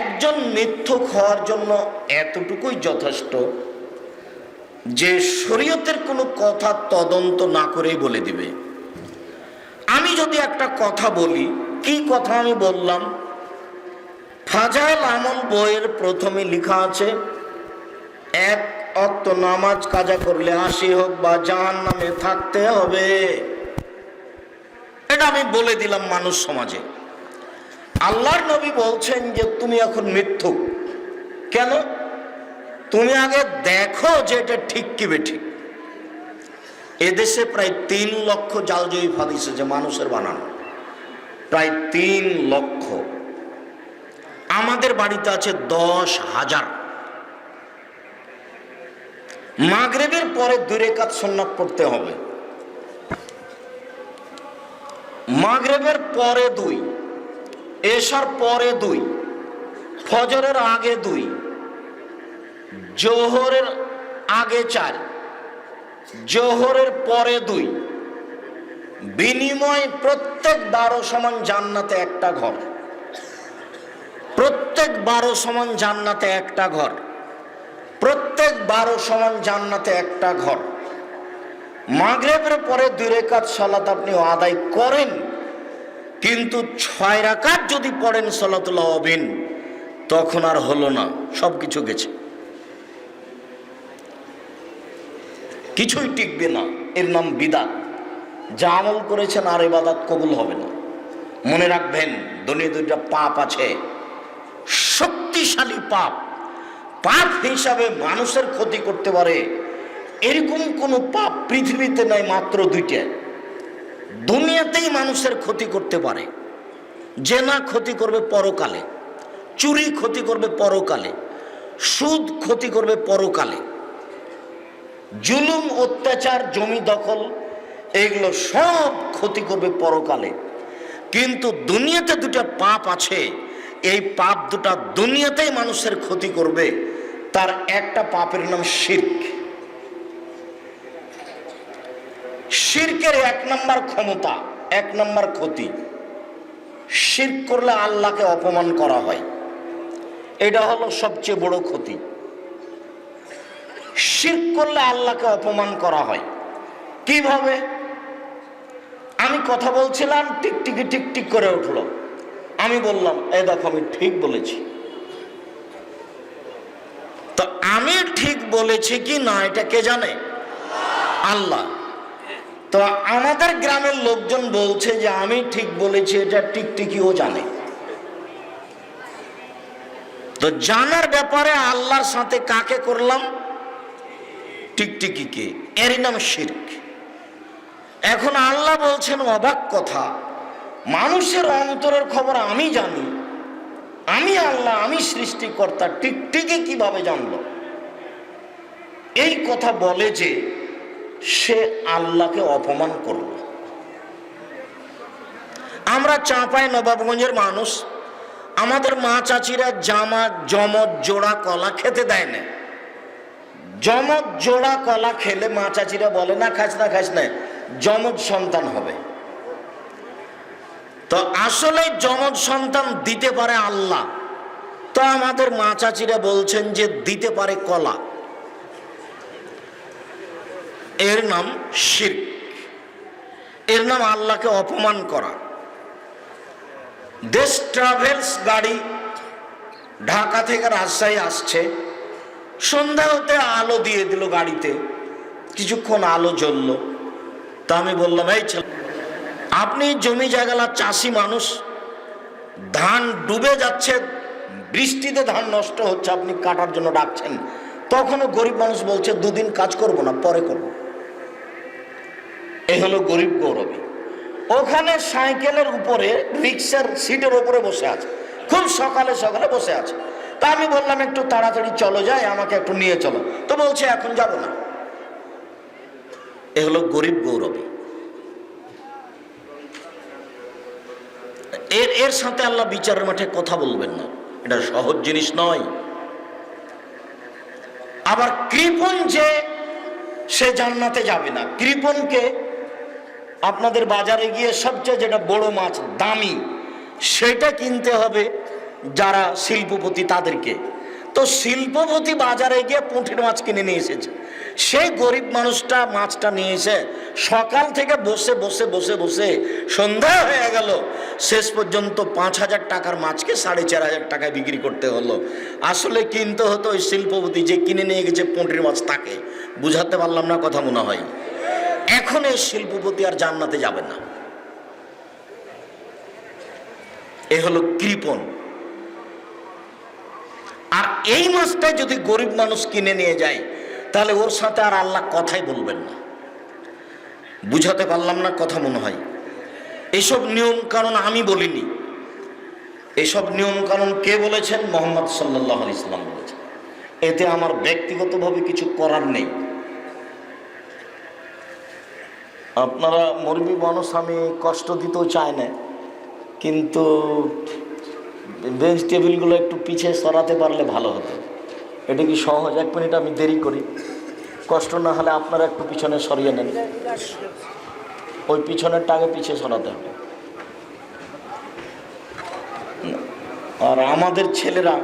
একজন মিথ্যুক হওয়ার জন্য এতটুকুই যথেষ্ট যে শরীয়তের কোনো কথা তদন্ত না করেই বলে দিবে। আমি যদি একটা কথা বলি, কি কথা আমি বললাম? ফাজাইল আমল বইয়ের প্রথমে লেখা আছে, এক অক্ত নামাজ কাজা করলে আসি হোক বা জাহান নামে থাকতে হবে। এটা আমি বলে দিলাম মানুষ সমাজে। আল্লাহর নবী বলছেন যে তুমি এখন মিথ্যুক কেন? তুমি আগে দেখো যে এটা ঠিক কি বেঠিক এদেশে প্রায় তিন লক্ষ জালজয়ী ফাদিস যে মানুষের বানানো। প্রায় তিন লক্ষ। আমাদের বাড়িতে আছে দশ হাজার। মাগরেবের পরে দূরে কাজ সন্ন্যাত পড়তে হবে। মাগরেবের পরে দুই। এশার পরে দুই, ফজরের আগে দুই, জোহরের আগে চার, জোহরের পরে দুই। বিনিময় প্রত্যেক বারো সমান জান্নাতে একটা ঘর। প্রত্যেক বারো সমান জান্নাতে একটা ঘর। প্রত্যেক বারো সমান জান্নাতে একটা ঘর। মাগরেবের পরে দুই রেখাত সালাত আপনি আদায় করেন। কিন্তু ছয় রাকাত যদি পড়েন সলাতুল্লাহ অবিন, তখন আর হলো না সব কিছু গেছে। কিছুই টিকবে না, এর নাম বিদাত। যা আমল করেছেন আর এবাদাত কবুল হবে না। মনে রাখবেন দুনিয়া দুইটা পাপ আছে। শক্তিশালী পাপ। পাপ হিসাবে মানুষের ক্ষতি করতে পারে। এরকম কোনো পাপ পৃথিবীতে নাই মাত্র দুইটা। দুনিয়াতেই মানুষের ক্ষতি করতে পারে। যে না ক্ষতি করবে পরকালে, চুরি ক্ষতি করবে পরকালে, সুদ ক্ষতি করবে পরকালে। জুলুম, অত্যাচার, জমি দখল, এগুলো সব ক্ষতি করবে পরকালে। কিন্তু দুনিয়াতে দুটা পাপ আছে। এই পাপ দুটা দুনিয়াতেই মানুষের ক্ষতি করবে। তার একটা পাপের নাম শির্ক। শির্কের এক নম্বর ক্ষমতা, এক নম্বর ক্ষতি। শির্ক করলে আল্লাহকে অপমান করা হয়। এটা হলো সবচেয়ে বড় ক্ষতি। শির্ক করলে আল্লাহকে অপমান করা হয়। কীভাবে? আমি কথা বলছিলাম টিকটিকি টিকটিক করে উঠল। আমি বললাম, এ দেখো, আমি ঠিক বলেছি। তো আমি ঠিক বলেছি কি না, এটা কে জানে? আল্লাহ। তো আমাদের গ্রামের লোকজন বলছে যে আমি ঠিক বলেছি, এটা টিকটিকিও জানে। তো জানার ব্যাপারে আল্লাহর সাথে কাকে করলাম? টিকটিকিকে এরই নাম শির্ক। এখন আল্লাহ বলছেন অবাক কথা, মানুষের অন্তরের খবর আমি জানি, আমি আল্লাহ, আমি সৃষ্টিকর্তা টিকটিকি কীভাবে জানলো? এই কথা বলে যে সে আল্লাহকে অপমান করল। আমরা চাঁপাই নবাবগঞ্জের মানুষ, আমাদের মা চাচিরা জামা জমজ জোড়া, কলা খেতে দেয় না। জমজ জোড়া, কলা খেলে মা চাচিরা বলে, না, খাস না খাস না জমজ সন্তান হবে। তো আসলে জমজ সন্তান দিতে পারে আল্লাহ। তো আমাদের মা চাচিরা বলছেন যে দিতে পারে কলা। এর নাম শির। এর নাম আল্লাহকে অপমান করা। দেশ ট্রাভেলস গাড়ি ঢাকা থেকে রাজশাহী আসছে। সন্ধ্যা হতে আলো দিয়ে দিল গাড়িতে। কিছুক্ষণ আলো জ্বলল। তা আমি বললাম, এই ছেলে, আপনি জমি জায়গালা চাষি মানুষ, ধান ডুবে যাচ্ছে, বৃষ্টিতে ধান নষ্ট হচ্ছে, আপনি কাটার জন্য ডাকছেন। তখনও গরিব মানুষ বলছে, দুদিন কাজ করব না, পরে করব। হলো গরিব গৌরবী। ওখানে সাইকেলের উপরে, রিক্সার সিটের উপরে বসে আছে। খুব সকালে সকালে বসে আছে। তা আমি বললাম, একটু তাড়াতাড়ি চলো যায় আমাকে একটু নিয়ে চলো। তো বলছে, এখন যাব না। এ হলো গরিব গৌরবী। এর এর সাথে আল্লাহ বিচারের মাঠে কথা বলবেন না। এটা সহজ জিনিস নয়। আবার কৃপণ যে, সে জান্নাতে যাবে না। কৃপণকে আপনাদের বাজারে গিয়ে সবচেয়ে যেটা বড় মাছ, দামি, সেটা কিনতে হবে যারা শিল্পপতি তাদেরকে। তো শিল্পপতি বাজারে গিয়ে পুঁটির মাছ কিনে নিয়ে এসেছে। সেই গরিব মানুষটা মাছটা নিয়ে এসে সকাল থেকে বসে বসে বসে বসে সন্ধ্যা হয়ে গেল। শেষ পর্যন্ত পাঁচ হাজার টাকার মাছকে সাড়ে চার হাজার টাকায় বিক্রি করতে হলো। আসলে কিনতে হতো ওই শিল্পপতি যে কিনে নিয়ে গেছে পুঁটির মাছ তাকে। বুঝাতে পারলাম না কথা মনে হয়। এখন এই শিল্পপতি আর জান্নাতে যাবে না। এ হলো কৃপণ আর এই মাছটা যদি গরিব মানুষ কিনে নিয়ে যায়, তাহলে ওর সাথে আর আল্লাহ কথাই বলবেন না। বুঝাতে পারলাম না, কথা মনে হয়। এসব নিয়ম কারণ আমি বলিনি। এসব নিয়ম কানুন কে বলেছেন? মোহাম্মদ সাল্লাহ ইসলাম বলেছেন। এতে আমার ব্যক্তিগতভাবে কিছু করার নেই। আপনারা মরবি আমি কষ্ট দিতেও চাই না। কিন্তু বেঞ্চ টেবিলগুলো একটু পিছিয়ে সরাতে পারলে ভালো হতো। এটা কি সহজ? এক মিনিট আমি দেরি করি। কষ্ট না হলে আপনারা একটু পিছনে সরিয়ে নেন। ওই পিছনের টাকে পিছিয়ে সরাতে হবে। আর আমাদের ছেলেরা,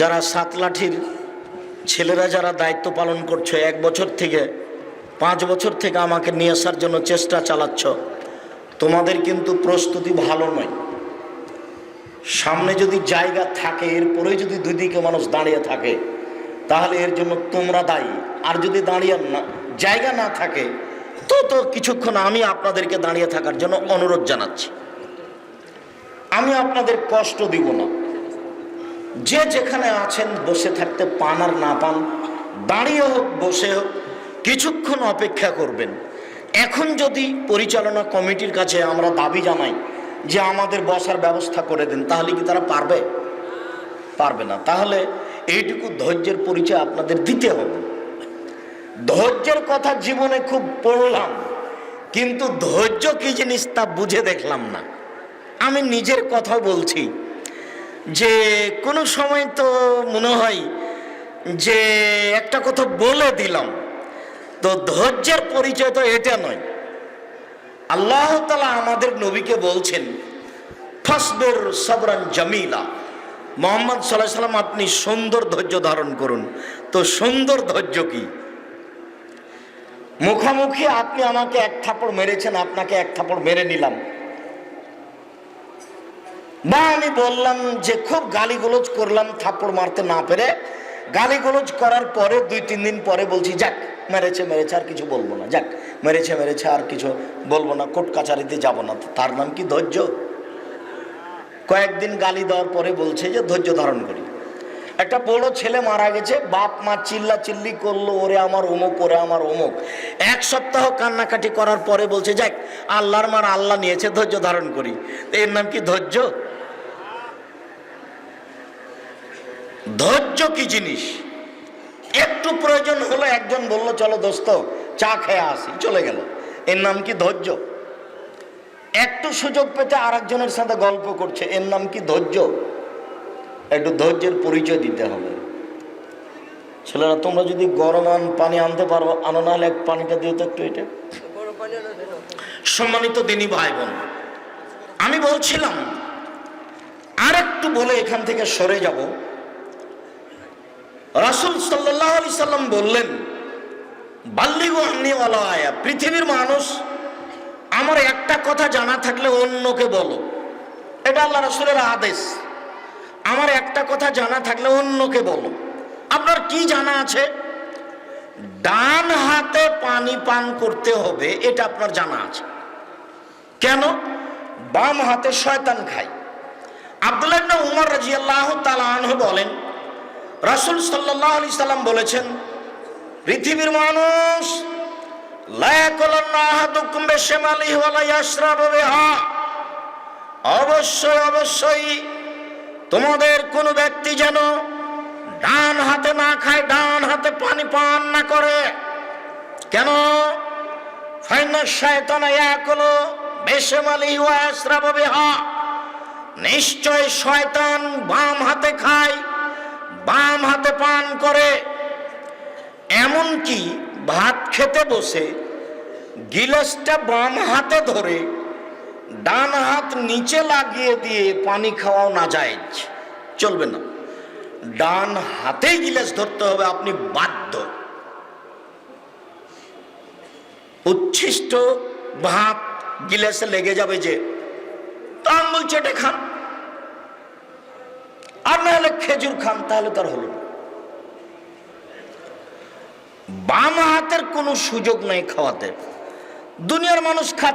যারা সাত লাঠির ছেলেরা যারা দায়িত্ব পালন করছে, এক বছর থেকে পাঁচ বছর থেকে আমাকে নিয়ে আসার জন্য চেষ্টা চালাচ্ছ। তোমাদের কিন্তু প্রস্তুতি ভালো নয়। সামনে যদি জায়গা থাকে, এরপরে যদি দুই দিকে মানুষ দাঁড়িয়ে থাকে, তাহলে এর জন্য তোমরা দায়ী। আর যদি দাঁড়িয়ে না, জায়গা না থাকে, তো তো কিছুক্ষণ আমি আপনাদেরকে দাঁড়িয়ে থাকার জন্য অনুরোধ জানাচ্ছি। আমি আপনাদের কষ্ট দিব না। যে যেখানে আছেন, বসে থাকতে পান আর না পান, দাঁড়িয়ে হোক, বসে হোক কিছুক্ষণ অপেক্ষা করবেন। এখন যদি পরিচালনা কমিটির কাছে আমরা দাবি জানাই যে আমাদের বসার ব্যবস্থা করে দেন, তাহলে কি তারা পারবে? পারবে না। তাহলে এইটুকু ধৈর্যের পরিচয় আপনাদের দিতে হবে। ধৈর্যের কথা জীবনে খুব পড়লাম, কিন্তু ধৈর্য কি জিনিস তা বুঝে দেখলাম না। আমি নিজের কথা বলছি যে, কোনো সময় তো মনে হয় যে একটা কথা বলে দিলাম। তো ধৈর্যের পরিচয় তো এটা নয়। আল্লাহ তালা আমাদের নবীকে বলছেন, ফসবের সবরান জামিলা। মোহাম্মদ সাল্লাহ সাল্লাম, আপনি সুন্দর ধৈর্য ধারণ করুন। তো সুন্দর ধৈর্য কি? মুখামুখি আপনি আমাকে এক থাপড় মেরেছেন, আপনাকে এক থাপড় মেরে নিলাম। বা আমি বললাম যে, খুব গালিগোলজ করলাম থাপড় মারতে না পেরে। গালিগোলজ করার পরে দুই, তিন দিন পরে বলছি, যাক, মেরেছে মেরেছে, আর কিছু বলব না। যাক, মেরেছে মেরেছে, আর কিছু বলব না, কোর্ট কাছারিতে যাব না। তার নাম কি ধৈর্য? কয়েকদিন গালি দেওয়ার পরে বলছে যে, ধৈর্য ধারণ করি। একটা বড় ছেলে মারা গেছে, বাপ মা চিল্লা চিল্লি করল, ওরে আমার অমুক, ওরে আমার অমুক। এক সপ্তাহ কান্নাকাটি করার পরে বলছে, যাক, আল্লাহর মার আল্লাহ নিয়েছে, ধৈর্য ধারণ করি। এর নাম কি ধৈর্য? ধৈর্য কি জিনিস? একটু প্রয়োজন হলো একজন বলল, চলো দোস্ত, চা খেয়ে আসি। চলে গেল। এর নাম কি ধৈর্য? একটু সুযোগ পেতে আরেকজনের সাথে গল্প করছে, এর নাম কি ধৈর্য? একটু ধৈর্যের পরিচয় দিতে হবে। ছেলেরা, তোমরা যদি গরম পানি আনতে পারো, আনো না হলে পানিটা দিও তো একটু এটা। সম্মানিত দিনী ভাই বোন আমি বলছিলাম আর একটু বলে এখান থেকে সরে যাব। রাসুল সাল্লাহ আলি সাল্লাম বললেন, বাল্লিগো আয়া পৃথিবীর মানুষ, আমার একটা কথা জানা থাকলে অন্যকে বলো। এটা আল্লাহ রসুলের আদেশ। আমার একটা কথা জানা থাকলে অন্যকে বলো। আপনার কি জানা আছে? ডান হাতে পানি পান করতে হবে, এটা আপনার জানা আছে। কেন? বাম হাতে শয়তান খায়। আব্দুল্লাহ উমর রাজিয়াল্লাহ আনহু বলেন রাসূল সাল্লাল্লাহু আলাইহি সাল্লাম বলেছেন, পৃথিবীর মানুষ অবশ্যই অবশ্যই তোমাদের কোনো ব্যক্তি যেন ডান হাতে না খায়, ডান হাতে পানি পান না করে। কেন? নিশ্চয় শয়তান বাম হাতে খায় পান করে, এমনকি ভাত খেতে বসে গিলাসটা বাম হাতে ধরে ডান হাত নিচে লাগিয়ে দিয়ে পানি খাওয়াও না যায় চলবে না। ডান হাতেই গিলাস ধরতে হবে, আপনি বাধ্য। উচ্ছিষ্ট ভাত গিলাসে লেগে যাবে যে তা আঙুল চেটে খান। আর না হলে খেজুর খান, তাহলে তার হলো না। বাম হাতের কোনো সুযোগ নেই খাওয়াতে। দুনিয়ার মানুষ খাচ্ছে